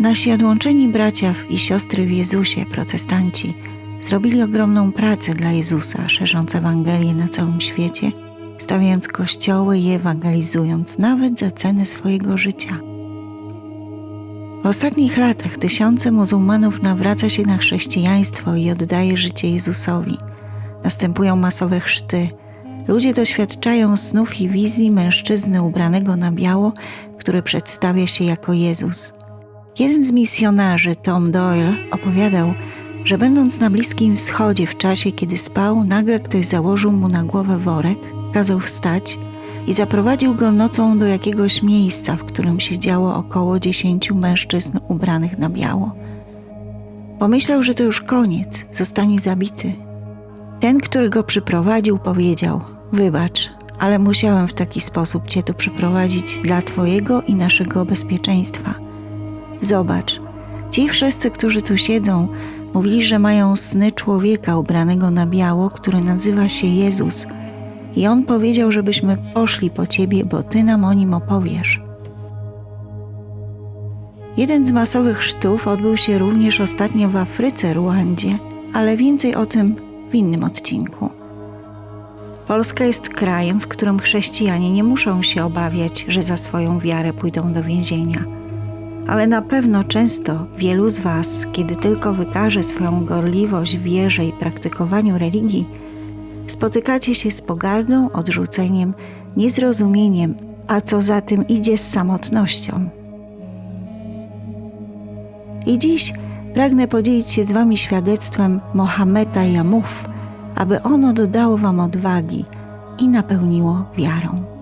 Nasi odłączeni bracia i siostry w Jezusie, protestanci, zrobili ogromną pracę dla Jezusa, szerząc Ewangelię na całym świecie, stawiając kościoły i ewangelizując nawet za cenę swojego życia. W ostatnich latach tysiące muzułmanów nawraca się na chrześcijaństwo i oddaje życie Jezusowi. Następują masowe chrzty. Ludzie doświadczają snów i wizji mężczyzny ubranego na biało, który przedstawia się jako Jezus. Jeden z misjonarzy, Tom Doyle, opowiadał, że będąc na Bliskim Wschodzie w czasie, kiedy spał, nagle ktoś założył mu na głowę worek, kazał wstać i zaprowadził go nocą do jakiegoś miejsca, w którym siedziało około dziesięciu mężczyzn ubranych na biało. Pomyślał, że to już koniec, zostanie zabity. Ten, który go przyprowadził, powiedział: Wybacz, ale musiałem w taki sposób cię tu przyprowadzić dla twojego i naszego bezpieczeństwa. Zobacz, ci wszyscy, którzy tu siedzą, mówili, że mają sny człowieka ubranego na biało, który nazywa się Jezus. I on powiedział, żebyśmy poszli po ciebie, bo ty nam o nim opowiesz. Jeden z masowych chrztów odbył się również ostatnio w Afryce, Ruandzie, ale więcej o tym w innym odcinku. Polska jest krajem, w którym chrześcijanie nie muszą się obawiać, że za swoją wiarę pójdą do więzienia. Ale na pewno często wielu z Was, kiedy tylko wykaże swoją gorliwość w wierze i praktykowaniu religii, spotykacie się z pogardą, odrzuceniem, niezrozumieniem, a co za tym idzie z samotnością. I dziś pragnę podzielić się z Wami świadectwem Mohameda Jamuf, aby ono dodało Wam odwagi i napełniło wiarą.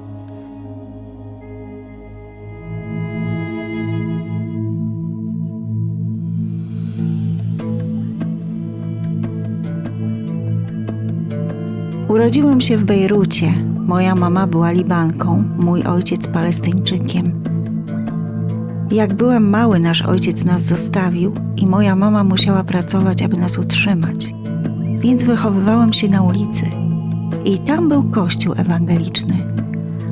Urodziłem się w Bejrucie. Moja mama była Libanką, mój ojciec Palestyńczykiem. Jak byłem mały, nasz ojciec nas zostawił i moja mama musiała pracować, aby nas utrzymać. Więc wychowywałem się na ulicy. I tam był kościół ewangeliczny,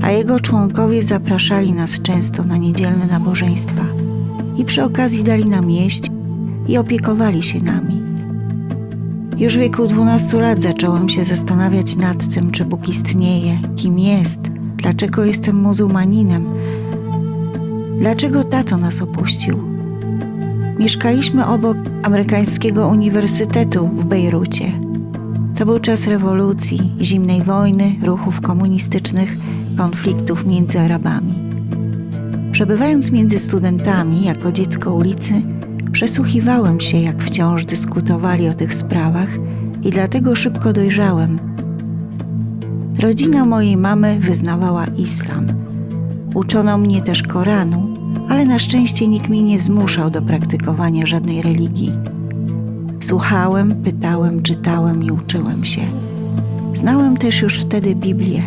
a jego członkowie zapraszali nas często na niedzielne nabożeństwa i przy okazji dali nam jeść i opiekowali się nami. Już w wieku 12 lat zacząłem się zastanawiać nad tym, czy Bóg istnieje, kim jest, dlaczego jestem muzułmaninem, dlaczego tato nas opuścił. Mieszkaliśmy obok amerykańskiego uniwersytetu w Bejrucie. To był czas rewolucji, zimnej wojny, ruchów komunistycznych, konfliktów między Arabami. Przebywając między studentami jako dziecko ulicy, Przesłuchiwałem się, jak wciąż dyskutowali o tych sprawach i dlatego szybko dojrzałem. Rodzina mojej mamy wyznawała islam. Uczono mnie też Koranu, ale na szczęście nikt mnie nie zmuszał do praktykowania żadnej religii. Słuchałem, pytałem, czytałem i uczyłem się. Znałem też już wtedy Biblię.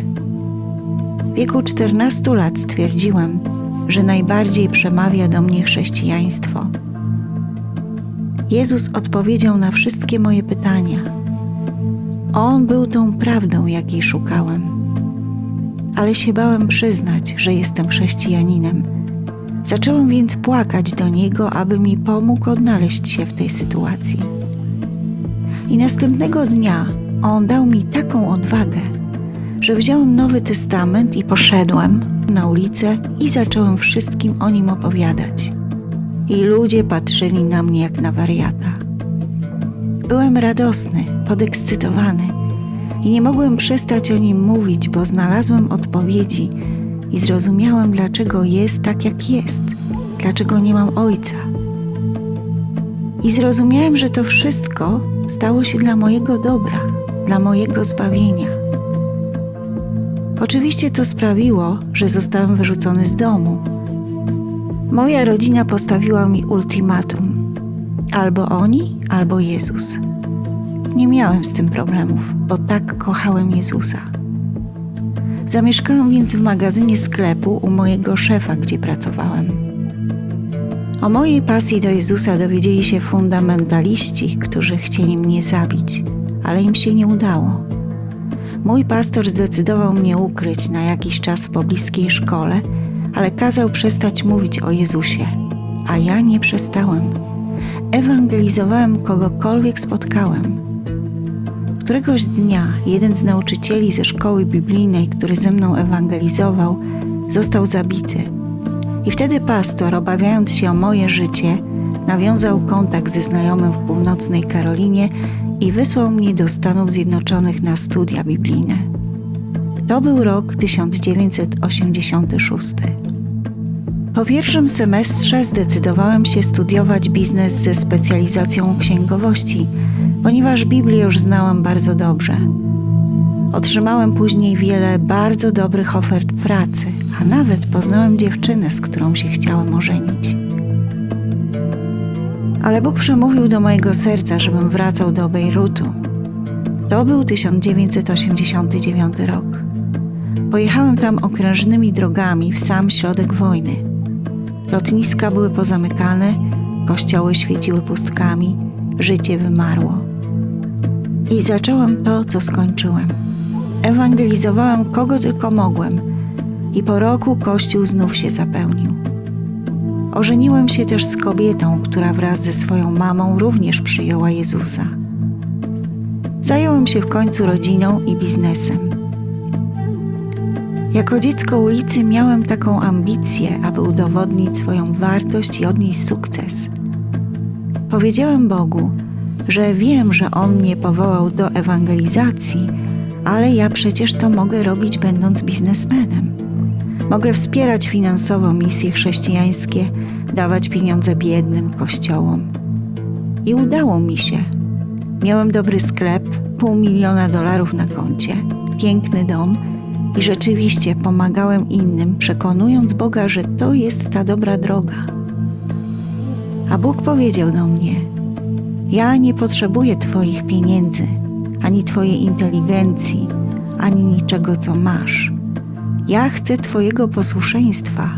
W wieku 14 lat stwierdziłem, że najbardziej przemawia do mnie chrześcijaństwo. Jezus odpowiedział na wszystkie moje pytania. On był tą prawdą, jakiej szukałem. Ale się bałem przyznać, że jestem chrześcijaninem. Zacząłem więc płakać do Niego, aby mi pomógł odnaleźć się w tej sytuacji. I następnego dnia On dał mi taką odwagę, że wziąłem Nowy Testament i poszedłem na ulicę i zacząłem wszystkim o nim opowiadać i ludzie patrzyli na mnie jak na wariata. Byłem radosny, podekscytowany i nie mogłem przestać o nim mówić, bo znalazłem odpowiedzi i zrozumiałem, dlaczego jest tak, jak jest, dlaczego nie mam ojca. I zrozumiałem, że to wszystko stało się dla mojego dobra, dla mojego zbawienia. Oczywiście to sprawiło, że zostałem wyrzucony z domu Moja rodzina postawiła mi ultimatum: albo oni, albo Jezus. Nie miałem z tym problemów, bo tak kochałem Jezusa. Zamieszkałem więc w magazynie sklepu u mojego szefa, gdzie pracowałem. O mojej pasji do Jezusa dowiedzieli się fundamentaliści, którzy chcieli mnie zabić, ale im się nie udało. Mój pastor zdecydował mnie ukryć na jakiś czas w pobliskiej szkole ale kazał przestać mówić o Jezusie, a ja nie przestałem. Ewangelizowałem kogokolwiek spotkałem. Któregoś dnia jeden z nauczycieli ze szkoły biblijnej, który ze mną ewangelizował, został zabity. I wtedy pastor, obawiając się o moje życie, nawiązał kontakt ze znajomym w północnej Karolinie i wysłał mnie do Stanów Zjednoczonych na studia biblijne. To był rok 1986. Po pierwszym semestrze zdecydowałem się studiować biznes ze specjalizacją księgowości, ponieważ Biblię już znałam bardzo dobrze. Otrzymałem później wiele bardzo dobrych ofert pracy, a nawet poznałem dziewczynę, z którą się chciałem ożenić. Ale Bóg przemówił do mojego serca, żebym wracał do Bejrutu. To był 1989 rok. Pojechałem tam okrężnymi drogami w sam środek wojny. Lotniska były pozamykane, kościoły świeciły pustkami, życie wymarło. I zacząłem to, co skończyłem. Ewangelizowałem kogo tylko mogłem, i po roku kościół znów się zapełnił. Ożeniłem się też z kobietą, która wraz ze swoją mamą również przyjęła Jezusa. Zająłem się w końcu rodziną i biznesem. Jako dziecko ulicy miałem taką ambicję, aby udowodnić swoją wartość i odnieść sukces. Powiedziałem Bogu, że wiem, że On mnie powołał do ewangelizacji, ale ja przecież to mogę robić będąc biznesmenem. Mogę wspierać finansowo misje chrześcijańskie, dawać pieniądze biednym kościołom. I udało mi się. Miałem dobry sklep, pół miliona dolarów na koncie, piękny dom i rzeczywiście pomagałem innym, przekonując Boga, że to jest ta dobra droga. A Bóg powiedział do mnie: Ja nie potrzebuję Twoich pieniędzy, ani Twojej inteligencji, ani niczego, co masz. Ja chcę Twojego posłuszeństwa.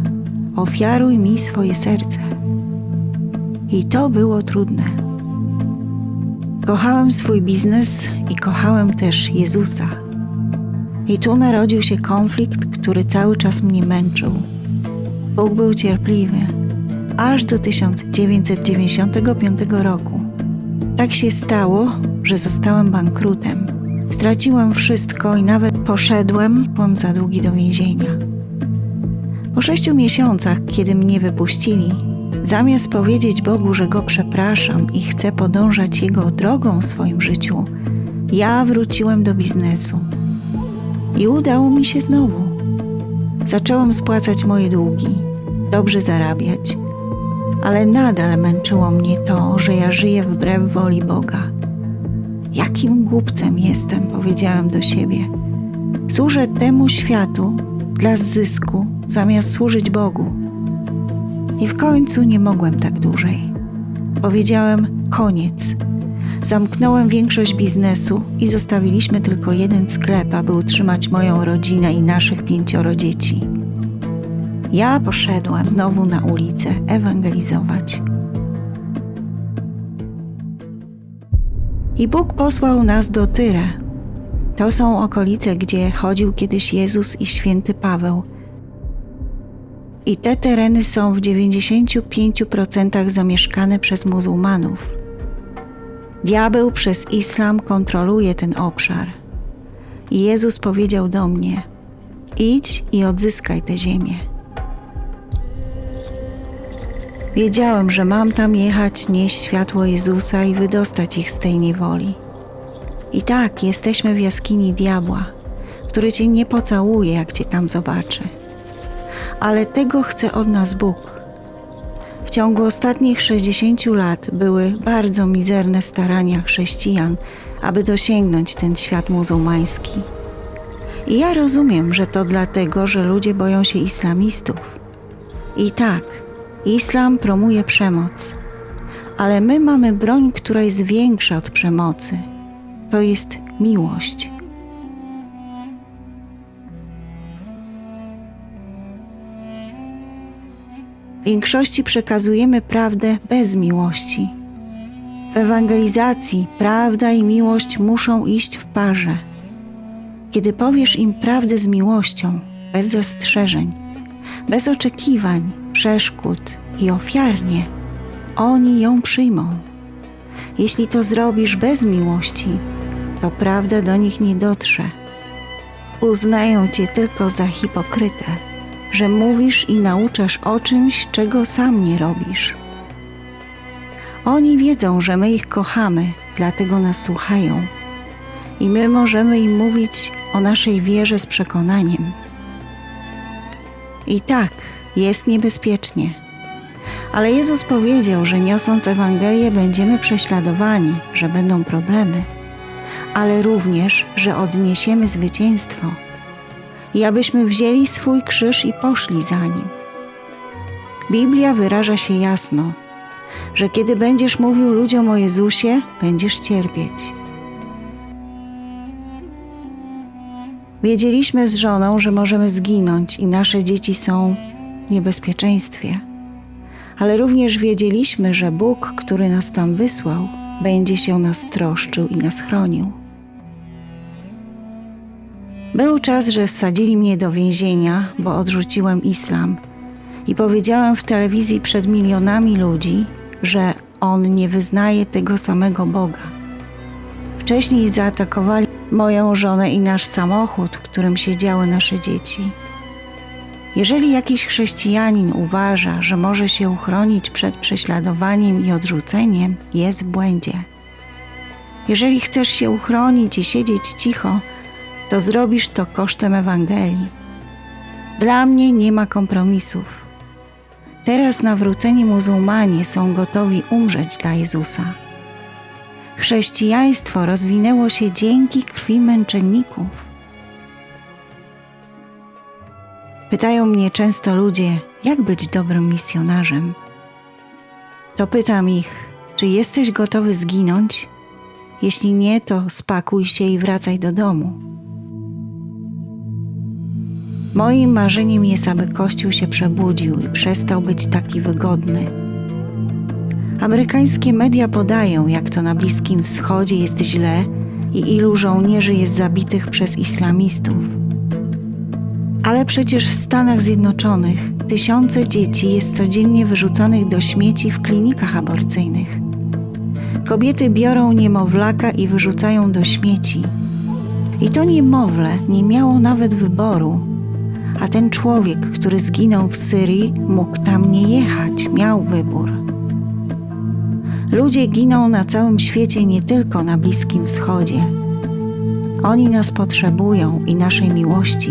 Ofiaruj mi swoje serce. I to było trudne. Kochałem swój biznes i kochałem też Jezusa. I tu narodził się konflikt, który cały czas mnie męczył. Bóg był cierpliwy, aż do 1995 roku. Tak się stało, że zostałem bankrutem. Straciłem wszystko i nawet poszedłem, byłem za długi do więzienia. Po sześciu miesiącach, kiedy mnie wypuścili, zamiast powiedzieć Bogu, że go przepraszam i chcę podążać jego drogą w swoim życiu, ja wróciłem do biznesu. I udało mi się znowu. Zacząłem spłacać moje długi, dobrze zarabiać, ale nadal męczyło mnie to, że ja żyję wbrew woli Boga. Jakim głupcem jestem, powiedziałem do siebie. Służę temu światu dla zysku, zamiast służyć Bogu. I w końcu nie mogłem tak dłużej. Powiedziałem koniec. Zamknąłem większość biznesu i zostawiliśmy tylko jeden sklep, aby utrzymać moją rodzinę i naszych pięcioro dzieci. Ja poszedłem znowu na ulicę ewangelizować. I Bóg posłał nas do Tyre. To są okolice, gdzie chodził kiedyś Jezus i święty Paweł. I te tereny są w 95% zamieszkane przez muzułmanów. Diabeł przez islam kontroluje ten obszar. I Jezus powiedział do mnie: Idź i odzyskaj tę ziemię. Wiedziałem, że mam tam jechać, nieść światło Jezusa i wydostać ich z tej niewoli. I tak, jesteśmy w jaskini diabła, który cię nie pocałuje, jak cię tam zobaczy. Ale tego chce od nas Bóg. W ciągu ostatnich 60 lat były bardzo mizerne starania chrześcijan, aby dosięgnąć ten świat muzułmański. I ja rozumiem, że to dlatego, że ludzie boją się islamistów. I tak, islam promuje przemoc, ale my mamy broń, która jest większa od przemocy. To jest miłość. Większości przekazujemy prawdę bez miłości. W ewangelizacji prawda i miłość muszą iść w parze. Kiedy powiesz im prawdę z miłością, bez zastrzeżeń, bez oczekiwań, przeszkód i ofiarnie, oni ją przyjmą. Jeśli to zrobisz bez miłości, to prawda do nich nie dotrze. Uznają cię tylko za hipokrytę, że mówisz i nauczasz o czymś, czego sam nie robisz. Oni wiedzą, że my ich kochamy, dlatego nas słuchają. I my możemy im mówić o naszej wierze z przekonaniem. I tak, jest niebezpiecznie. Ale Jezus powiedział, że niosąc Ewangelię będziemy prześladowani, że będą problemy, ale również, że odniesiemy zwycięstwo i abyśmy wzięli swój krzyż i poszli za nim. Biblia wyraża się jasno, że kiedy będziesz mówił ludziom o Jezusie, będziesz cierpieć. Wiedzieliśmy z żoną, że możemy zginąć i nasze dzieci są w niebezpieczeństwie. Ale również wiedzieliśmy, że Bóg, który nas tam wysłał, będzie się o nas troszczył i nas chronił. Był czas, że ssadzili mnie do więzienia, bo odrzuciłem islam i powiedziałem w telewizji przed milionami ludzi, że on nie wyznaje tego samego Boga. Wcześniej zaatakowali moją żonę i nasz samochód, w którym siedziały nasze dzieci. Jeżeli jakiś chrześcijanin uważa, że może się uchronić przed prześladowaniem i odrzuceniem, jest w błędzie. Jeżeli chcesz się uchronić i siedzieć cicho, to zrobisz to kosztem Ewangelii. Dla mnie nie ma kompromisów. Teraz nawróceni muzułmanie są gotowi umrzeć dla Jezusa. Chrześcijaństwo rozwinęło się dzięki krwi męczenników. Pytają mnie często ludzie, jak być dobrym misjonarzem. To pytam ich, czy jesteś gotowy zginąć? Jeśli nie, to spakuj się i wracaj do domu. Moim marzeniem jest, aby Kościół się przebudził i przestał być taki wygodny. Amerykańskie media podają, jak to na Bliskim Wschodzie jest źle i ilu żołnierzy jest zabitych przez islamistów. Ale przecież w Stanach Zjednoczonych tysiące dzieci jest codziennie wyrzucanych do śmieci w klinikach aborcyjnych. Kobiety biorą niemowlaka i wyrzucają do śmieci. I to niemowlę nie miało nawet wyboru, a ten człowiek, który zginął w Syrii, mógł tam nie jechać, miał wybór. Ludzie giną na całym świecie, nie tylko na Bliskim Wschodzie. Oni nas potrzebują i naszej miłości.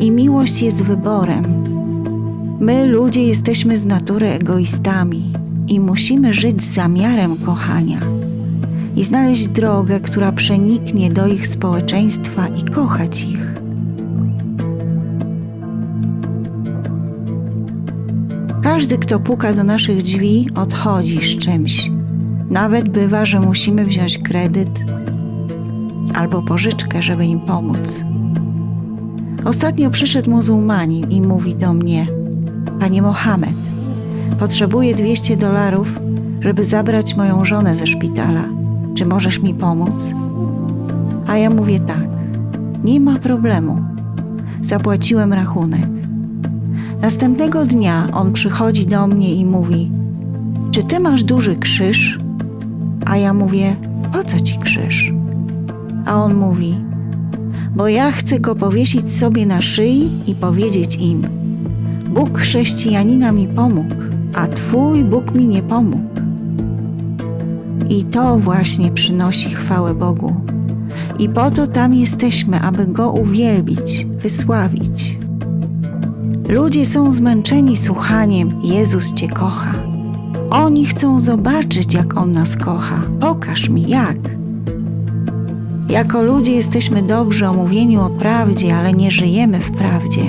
I miłość jest wyborem. My, ludzie, jesteśmy z natury egoistami i musimy żyć z zamiarem kochania i znaleźć drogę, która przeniknie do ich społeczeństwa i kochać ich. Każdy, kto puka do naszych drzwi, odchodzi z czymś. Nawet bywa, że musimy wziąć kredyt albo pożyczkę, żeby im pomóc. Ostatnio przyszedł muzułmanin i mówi do mnie: Panie Mohamed, potrzebuję 200 dolarów, żeby zabrać moją żonę ze szpitala. Czy możesz mi pomóc? A ja mówię tak: Nie ma problemu. Zapłaciłem rachunek. Następnego dnia on przychodzi do mnie i mówi: Czy ty masz duży krzyż? A ja mówię: Po co ci krzyż? A on mówi: Bo ja chcę go powiesić sobie na szyi i powiedzieć im: Bóg chrześcijanina mi pomógł, a twój Bóg mi nie pomógł. I to właśnie przynosi chwałę Bogu. I po to tam jesteśmy, aby Go uwielbić, wysławić. Ludzie są zmęczeni słuchaniem Jezus Cię kocha. Oni chcą zobaczyć, jak On nas kocha. Pokaż mi jak. Jako ludzie jesteśmy dobrze omówieni o prawdzie, ale nie żyjemy w prawdzie.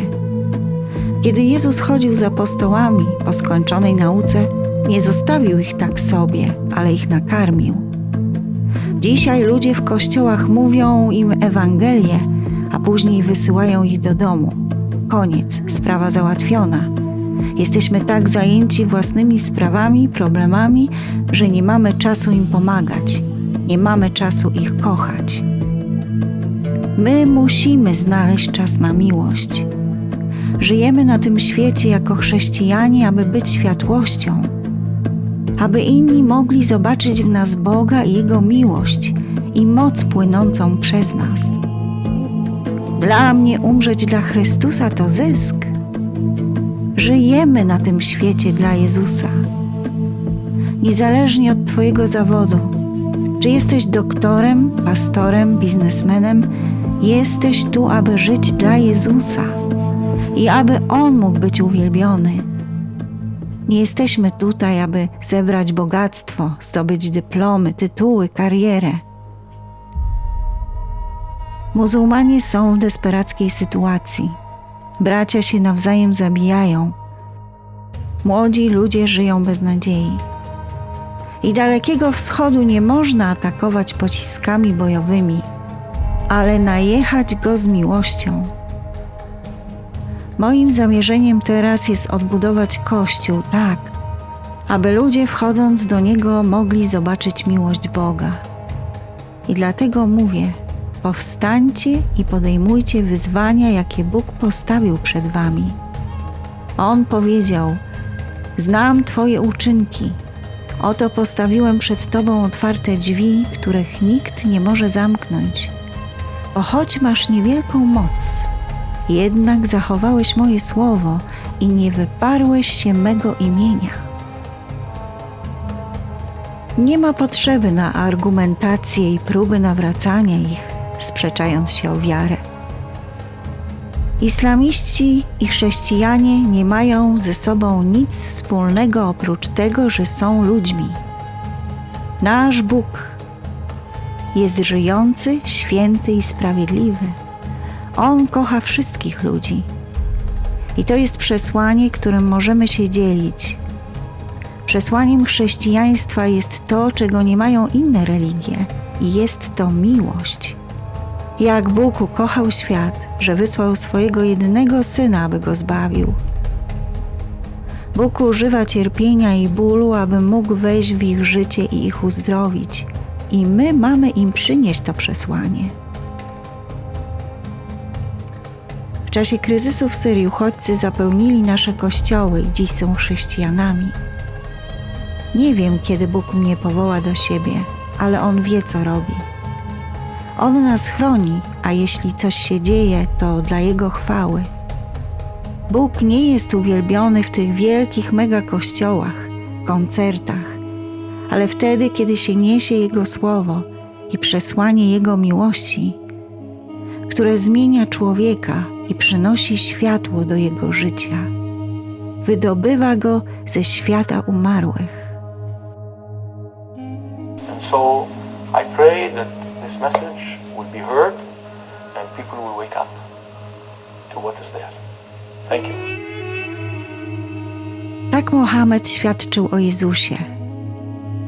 Kiedy Jezus chodził z apostołami po skończonej nauce, nie zostawił ich tak sobie, ale ich nakarmił. Dzisiaj ludzie w kościołach mówią im Ewangelię, a później wysyłają ich do domu. Koniec, sprawa załatwiona. Jesteśmy tak zajęci własnymi sprawami, problemami, że nie mamy czasu im pomagać, nie mamy czasu ich kochać. My musimy znaleźć czas na miłość. Żyjemy na tym świecie jako chrześcijanie, aby być światłością, aby inni mogli zobaczyć w nas Boga i Jego miłość i moc płynącą przez nas. Dla mnie umrzeć dla Chrystusa to zysk. Żyjemy na tym świecie dla Jezusa. Niezależnie od Twojego zawodu, czy jesteś doktorem, pastorem, biznesmenem, jesteś tu, aby żyć dla Jezusa i aby On mógł być uwielbiony. Nie jesteśmy tutaj, aby zebrać bogactwo, zdobyć dyplomy, tytuły, karierę. Muzułmanie są w desperackiej sytuacji. Bracia się nawzajem zabijają. Młodzi ludzie żyją bez nadziei. I dalekiego wschodu nie można atakować pociskami bojowymi, ale najechać go z miłością. Moim zamierzeniem teraz jest odbudować Kościół tak, aby ludzie wchodząc do niego mogli zobaczyć miłość Boga. I dlatego mówię: powstańcie i podejmujcie wyzwania, jakie Bóg postawił przed wami. On powiedział: Znam Twoje uczynki. Oto postawiłem przed Tobą otwarte drzwi, których nikt nie może zamknąć. Bo choć masz niewielką moc, jednak zachowałeś moje słowo i nie wyparłeś się mego imienia. Nie ma potrzeby na argumentację i próby nawracania ich, sprzeczając się o wiarę. Islamiści i chrześcijanie nie mają ze sobą nic wspólnego oprócz tego, że są ludźmi. Nasz Bóg jest żyjący, święty i sprawiedliwy. On kocha wszystkich ludzi. I to jest przesłanie, którym możemy się dzielić. Przesłaniem chrześcijaństwa jest to, czego nie mają inne religie, i jest to miłość. Jak Bóg ukochał świat, że wysłał swojego jedynego syna, aby go zbawił. Bóg używa cierpienia i bólu, aby mógł wejść w ich życie i ich uzdrowić, i my mamy im przynieść to przesłanie. W czasie kryzysu w Syrii uchodźcy zapełnili nasze kościoły i dziś są chrześcijanami. Nie wiem, kiedy Bóg mnie powoła do siebie, ale On wie, co robi. On nas chroni, a jeśli coś się dzieje, to dla Jego chwały. Bóg nie jest uwielbiony w tych wielkich mega kościołach, koncertach, ale wtedy, kiedy się niesie Jego słowo i przesłanie Jego miłości, które zmienia człowieka i przynosi światło do jego życia. Wydobywa go ze świata umarłych. And so I pray that this message be heard and people will wake up to what is there. Thank you. Tak Mohamed świadczył o Jezusie.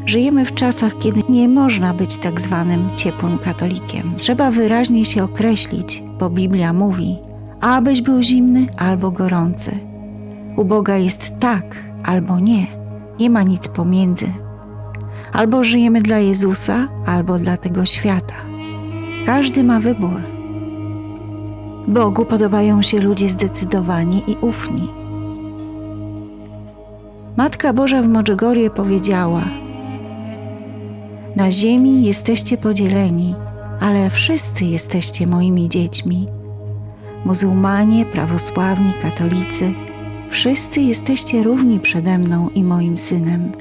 Żyjemy w czasach, kiedy nie można być tak zwanym ciepłym katolikiem. Trzeba wyraźnie się określić, bo Biblia mówi, abyś był zimny albo gorący. U Boga jest tak albo nie, nie ma nic pomiędzy. Albo żyjemy dla Jezusa, albo dla tego świata. Każdy ma wybór. Bogu podobają się ludzie zdecydowani i ufni. Matka Boża w Modżegorie powiedziała: Na ziemi jesteście podzieleni, ale wszyscy jesteście moimi dziećmi. Muzułmanie, prawosławni, katolicy, wszyscy jesteście równi przede mną i moim synem.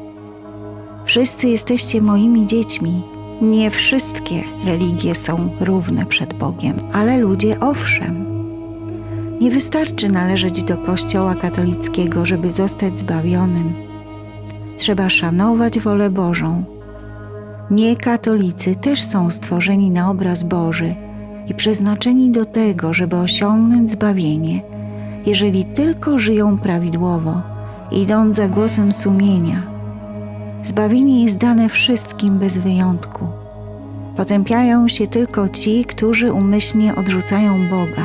Wszyscy jesteście moimi dziećmi. Nie wszystkie religie są równe przed Bogiem, ale ludzie owszem. Nie wystarczy należeć do Kościoła katolickiego, żeby zostać zbawionym. Trzeba szanować wolę Bożą. Niekatolicy też są stworzeni na obraz Boży i przeznaczeni do tego, żeby osiągnąć zbawienie, jeżeli tylko żyją prawidłowo, idąc za głosem sumienia. Zbawienie jest dane wszystkim bez wyjątku. Potępiają się tylko ci, którzy umyślnie odrzucają Boga.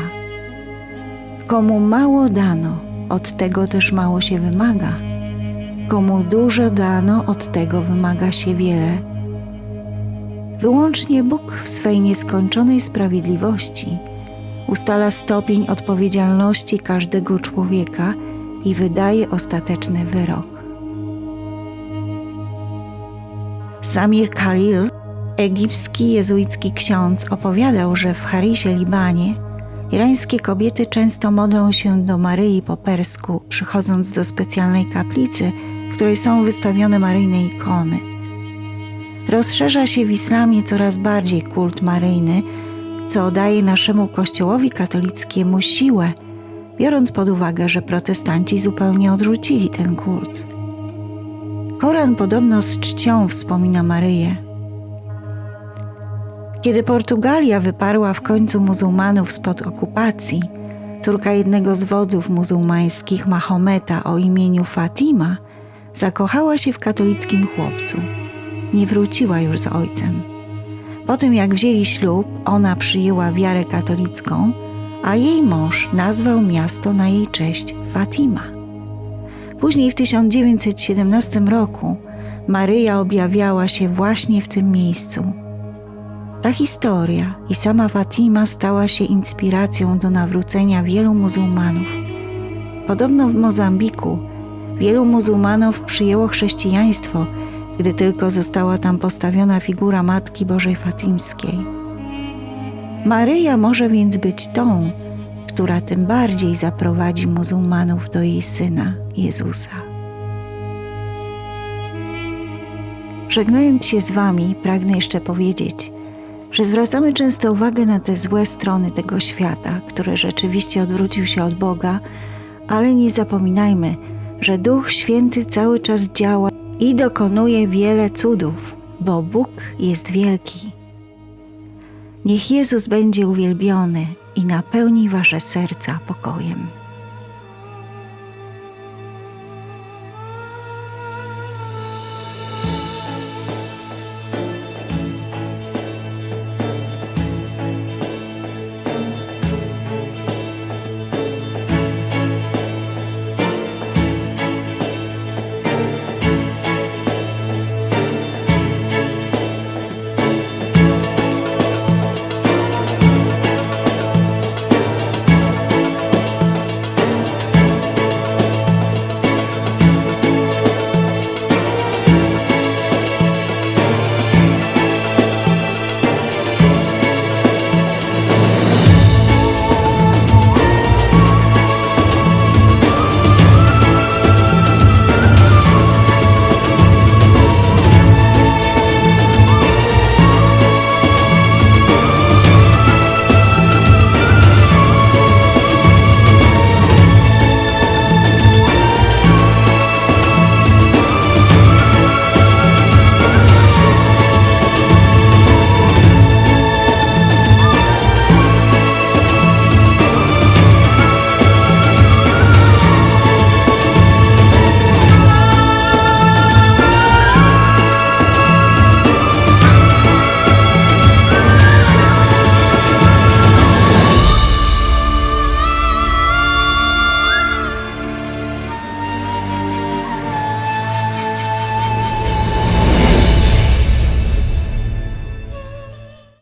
Komu mało dano, od tego też mało się wymaga. Komu dużo dano, od tego wymaga się wiele. Wyłącznie Bóg w swej nieskończonej sprawiedliwości ustala stopień odpowiedzialności każdego człowieka i wydaje ostateczny wyrok. Samir Khalil, egipski jezuicki ksiądz, opowiadał, że w Harisie, Libanie, irańskie kobiety często modlą się do Maryi po persku, przychodząc do specjalnej kaplicy, w której są wystawione maryjne ikony. Rozszerza się w islamie coraz bardziej kult maryjny, co daje naszemu kościołowi katolickiemu siłę, biorąc pod uwagę, że protestanci zupełnie odrzucili ten kult. Koran podobno z czcią wspomina Maryję. Kiedy Portugalia wyparła w końcu muzułmanów spod okupacji, córka jednego z wodzów muzułmańskich, Mahometa o imieniu Fatima, zakochała się w katolickim chłopcu. Nie wróciła już z ojcem. Po tym jak wzięli ślub, ona przyjęła wiarę katolicką, a jej mąż nazwał miasto na jej cześć Fatima. Później w 1917 roku Maryja objawiała się właśnie w tym miejscu. Ta historia i sama Fatima stała się inspiracją do nawrócenia wielu muzułmanów. Podobno w Mozambiku wielu muzułmanów przyjęło chrześcijaństwo, gdy tylko została tam postawiona figura Matki Bożej Fatimskiej. Maryja może więc być tą, która tym bardziej zaprowadzi muzułmanów do jej syna Jezusa. Żegnając się z Wami, pragnę jeszcze powiedzieć, że zwracamy często uwagę na te złe strony tego świata, który rzeczywiście odwrócił się od Boga, ale nie zapominajmy, że Duch Święty cały czas działa i dokonuje wiele cudów, bo Bóg jest wielki. Niech Jezus będzie uwielbiony i napełni Wasze serca pokojem.